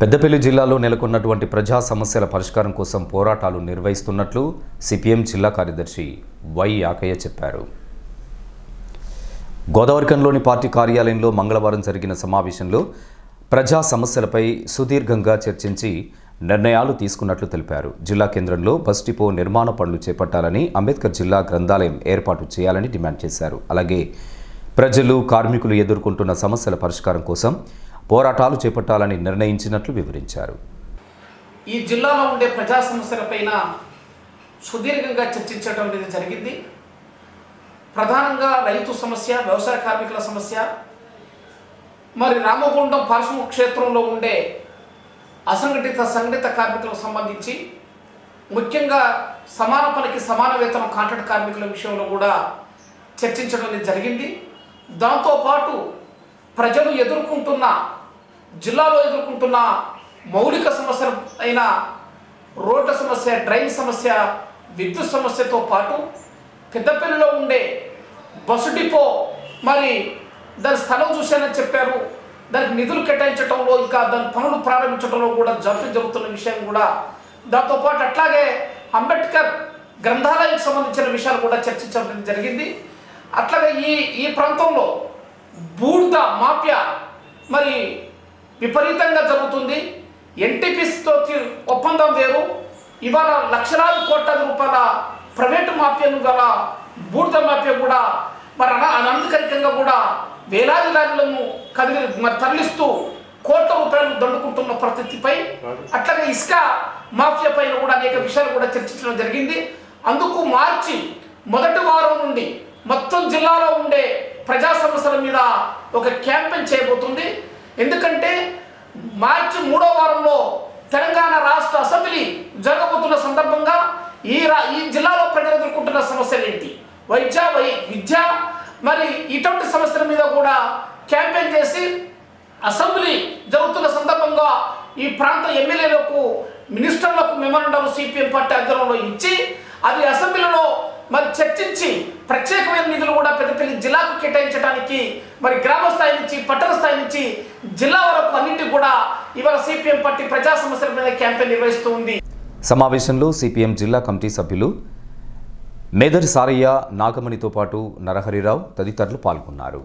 పెద్దపల్లి జిల్లాలో నెలకొన్నటువంటి ప్రజా సమస్యల పరిష్కారం కోసం పోరాటాలు నిర్వహిస్తున్నట్లు సిపిఎం జిల్లా కార్యదర్శి వై యాకయ్య చెప్పారు. గోదావరికంలోని పార్టీ కార్యాలయంలో మంగళవారం జరిగిన సమావేశంలో ప్రజా సమస్యలపై సుదీర్ఘంగా చర్చించి నిర్ణయాలు తీసుకున్నట్లు తెలిపారు. జిల్లా కేంద్రంలో బస్ డిపో నిర్మాణ పనులు చేపట్టాలని అంబేద్కర్ జిల్లా గ్రంథాలయం ఏర్పాటు చేయాలని డిమాండ్ చేశారు. అలాగే ప్రజలు కార్మికులు ఎదుర్కొంటున్న సమస్యల పరిష్కారం కోసం పోరాటాలు చేపట్టాలని నిర్ణయించినట్లు వివరించారు. ఈ జిల్లాలో ఉండే ప్రజా సమస్యలపైన సుదీర్ఘంగా చర్చించడం అనేది జరిగింది. ప్రధానంగా రైతు సమస్య వ్యవసాయ కార్మికుల సమస్య మరి రామగుండం పారిశ్రామిక క్షేత్రంలో ఉండే అసంఘటిత సంఘటిత కార్మికులకు సంబంధించి ముఖ్యంగా సమాన పనికి సమాన వేతనం కాంట్రాక్ట్ కార్మికుల విషయంలో కూడా చర్చించడం అనేది జరిగింది. దాంతోపాటు ప్రజలు ఎదుర్కొంటున్న జిల్లాలో ఎదుర్కొంటున్న మౌలిక సమస్యలు అయిన రోడ్ల సమస్య డ్రైన్ సమస్య విద్యుత్ సమస్యతో పాటు పెద్దపల్లిలో ఉండే బస్సు డిపో మరి దాని స్థలం చూశానని చెప్పారు. దానికి నిధులు కేటాయించడంలో ఇంకా దాని పనులు ప్రారంభించడంలో కూడా జాప్యం జరుగుతున్న విషయం కూడా దాంతోపాటు అట్లాగే అంబేద్కర్ గ్రంథాలయానికి సంబంధించిన విషయాలు కూడా చర్చించడం జరిగింది. అట్లాగే ఈ ఈ ప్రాంతంలో బూడిద మాఫియా మరి విపరీతంగా జరుగుతుంది. ఎన్టీపీసీతో ఒప్పందం వేరు. ఇవాళ లక్షలాది కోట్ల రూపాయల ప్రైవేటు మాఫియాను గల బూడిద మాఫియా కూడా మరి అన అనధికారికంగా కూడా వేలాది లారీలను కదిలి మరి తరలిస్తూ కోట్ల రూపాయలు దండుకుంటున్న పరిస్థితిపై అట్లాగే ఇసుక మాఫియా పైన కూడా అనేక విషయాలు కూడా చర్చించడం జరిగింది. అందుకు మార్చి మొదటి వారం నుండి మొత్తం జిల్లాలో ఉండే ప్రజా సమస్యల మీద ఒక క్యాంపెయిన్ చేయబోతుంది. ఎందుకంటే మార్చి మూడో వారంలో తెలంగాణ రాష్ట్ర అసెంబ్లీ జరగబోతున్న సందర్భంగా ఈ రా ఈ జిల్లాలో ప్రజలు ఎదుర్కొంటున్న సమస్యలు ఏంటి? వైద్య వై విద్య మరి ఇటువంటి సమస్యల మీద కూడా క్యాంపెయిన్ చేసి అసెంబ్లీ జరుగుతున్న సందర్భంగా ఈ ప్రాంత ఎమ్మెల్యేలకు మినిస్టర్లకు మెమోరండం సిపిఎం పార్టీ ఆధ్వర్యంలో ఇచ్చి అది అసెంబ్లీలో మరి చర్చించి ప్రత్యేకమైన నిధులు కూడా పెద్దపల్లి జిల్లాకు కేటాయించడానికి మరి గ్రామ స్థాయి నుంచి పట్టణ స్థాయి నుంచి జిల్లా వరకు అన్నింటి కూడా ఇవాళ సిపిఎం పార్టీ ప్రజా సమస్యల మీద క్యాంపెయిన్ నిర్వహిస్తూ ఉంది. సమావేశంలో సిపిఎం జిల్లా కమిటీ సభ్యులు మేదరి సారయ్య నాగమణితో పాటు నరహరిరావు తదితరులు పాల్గొన్నారు.